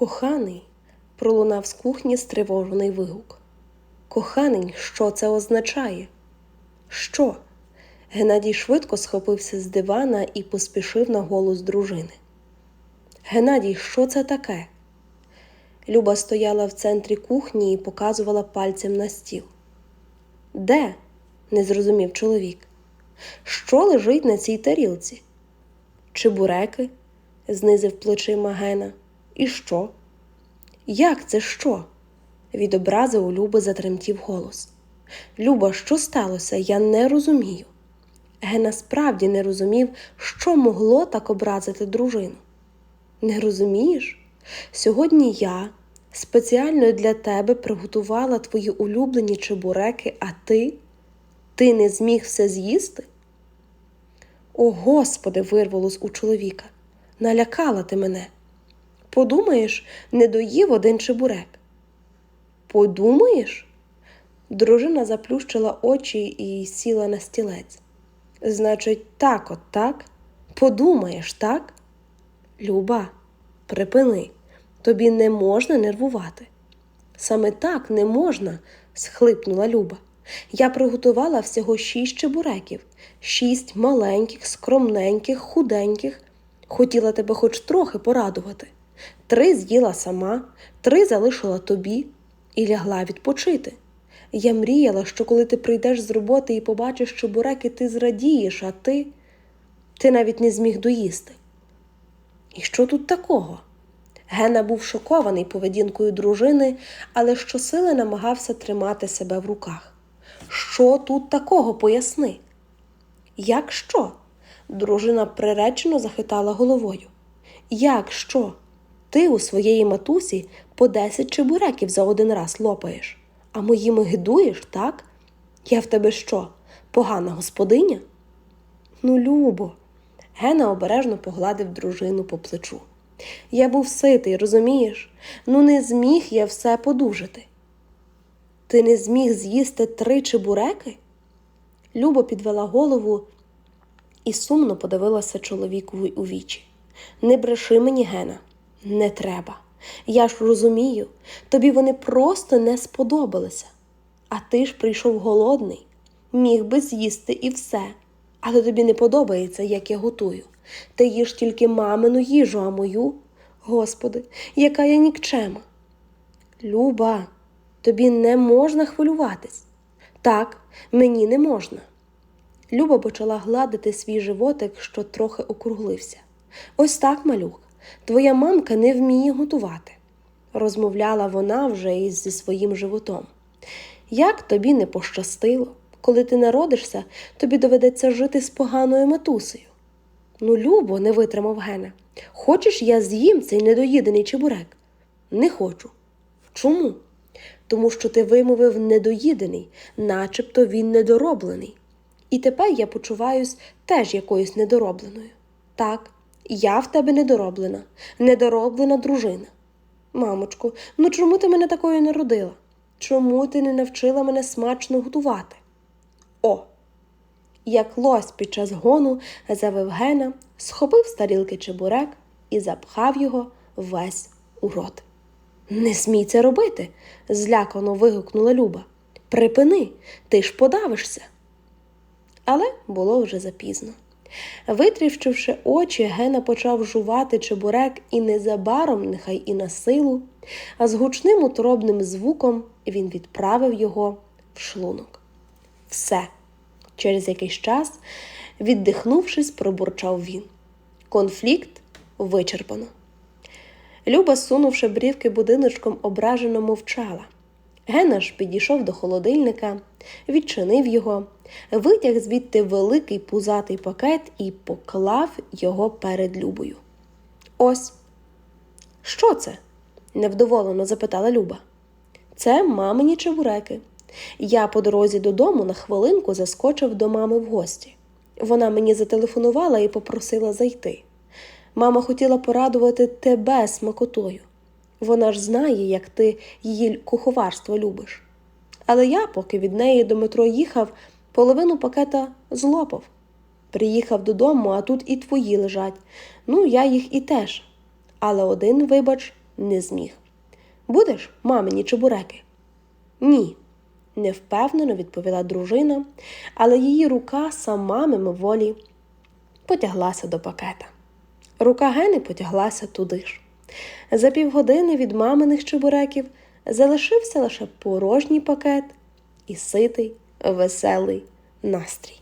Коханий, пролунав з кухні стривожений вигук. Коханий, що це означає? Що? Геннадій швидко схопився з дивана і поспішив на голос дружини. Геннадій, що це таке? Люба стояла в центрі кухні і показувала пальцем на стіл. Де? не зрозумів чоловік. Що лежить на цій тарілці? Чебуреки? знизив плечима Гена. І що? Як це що? Від образи у Люби затремтів голос. Люба, що сталося? Я не розумію. Гена справді не розумів, що могло так образити дружину. Не розумієш? Сьогодні я спеціально для тебе приготувала твої улюблені чебуреки, а ти? Ти не зміг все з'їсти? О, Господи, вирвалось у чоловіка. Налякала ти мене. Подумаєш, не доїв один чебурек. Подумаєш? Дружина заплющила очі і сіла на стілець. Значить, так от так? Подумаєш, так? Люба, припини, тобі не можна нервувати. Саме так не можна, схлипнула Люба. Я приготувала всього шість чебуреків, шість маленьких, скромненьких, худеньких. Хотіла тебе хоч трохи порадувати. Три з'їла сама, три залишила тобі і лягла відпочити. Я мріяла, що коли ти прийдеш з роботи і побачиш чебуреки, ти зрадієш, а ти ти навіть не зміг доїсти. І що тут такого? Гена був шокований поведінкою дружини, але щосили намагався тримати себе в руках. Що тут такого поясни? Як що? Дружина приречено захитала головою. Як що? Ти у своєї матусі по десять чебуреків за один раз лопаєш, а моїми гидуєш, так? Я в тебе що, погана господиня? Ну, Любо. Гена обережно погладив дружину по плечу. Я був ситий, розумієш? Ну, не зміг я все подужати. Ти не зміг з'їсти три чебуреки? Любо підвела голову і сумно подивилася чоловікові у вічі. Не бреши мені, Гена, не треба. Я ж розумію, тобі вони просто не сподобалися. А ти ж прийшов голодний, міг би з'їсти і все. Але тобі не подобається, як я готую. Ти їж тільки мамину їжу, а мою, Господи, яка я нікчема. Люба, тобі не можна хвилюватись. Так, мені не можна. Люба почала гладити свій животик, що трохи округлився. Ось так, малюк, твоя мамка не вміє готувати, розмовляла вона вже із зі своїм животом. Як тобі не пощастило, коли ти народишся, тобі доведеться жити з поганою матусею. Ну, Любо, не витримав Гена. Хочеш, я з'їм цей недоїдений чебурек? Не хочу. Чому? Тому що ти вимовив недоїдений, начебто він недороблений. І тепер я почуваюсь теж якоюсь недоробленою. Так, я в тебе недороблена, недороблена дружина. Мамочку, ну чому ти мене такою не родила? Чому ти не навчила мене смачно готувати? О! Як лось під час гону завив Гена, схопив з тарілки чебурек і запхав його весь у рот. Не смій це робити, злякано вигукнула Люба. Припини, ти ж подавишся. Але було вже запізно. Витрівчивши очі, Гена почав жувати чебурек і незабаром, нехай і на силу, а з гучним утробним звуком він відправив його в шлунок. Все. Через якийсь час, віддихнувшись, пробурчав він. Конфлікт вичерпано. Люба, сунувши брівки будиночком, ображено мовчала. Гена ж підійшов до холодильника, відчинив його, витяг звідти великий пузатий пакет і поклав його перед Любою. Ось. Що це? невдоволено запитала Люба. Це мамині чебуреки. Я по дорозі додому на хвилинку заскочив до мами в гості. Вона мені зателефонувала і попросила зайти. Мама хотіла порадувати тебе смакотою. Вона ж знає, як ти її куховарство любиш. Але я, поки від неї до метро їхав, половину пакета злопав. Приїхав додому, а тут і твої лежать. Ну, я їх і теж. Але один, вибач, не зміг. Будеш, мамині чебуреки? Ні, невпевнено відповіла дружина, але її рука сама мимоволі потяглася до пакета. Рука Гени потяглася туди ж. За півгодини від маминих чебуреків залишився лише порожній пакет і ситий, веселий настрій.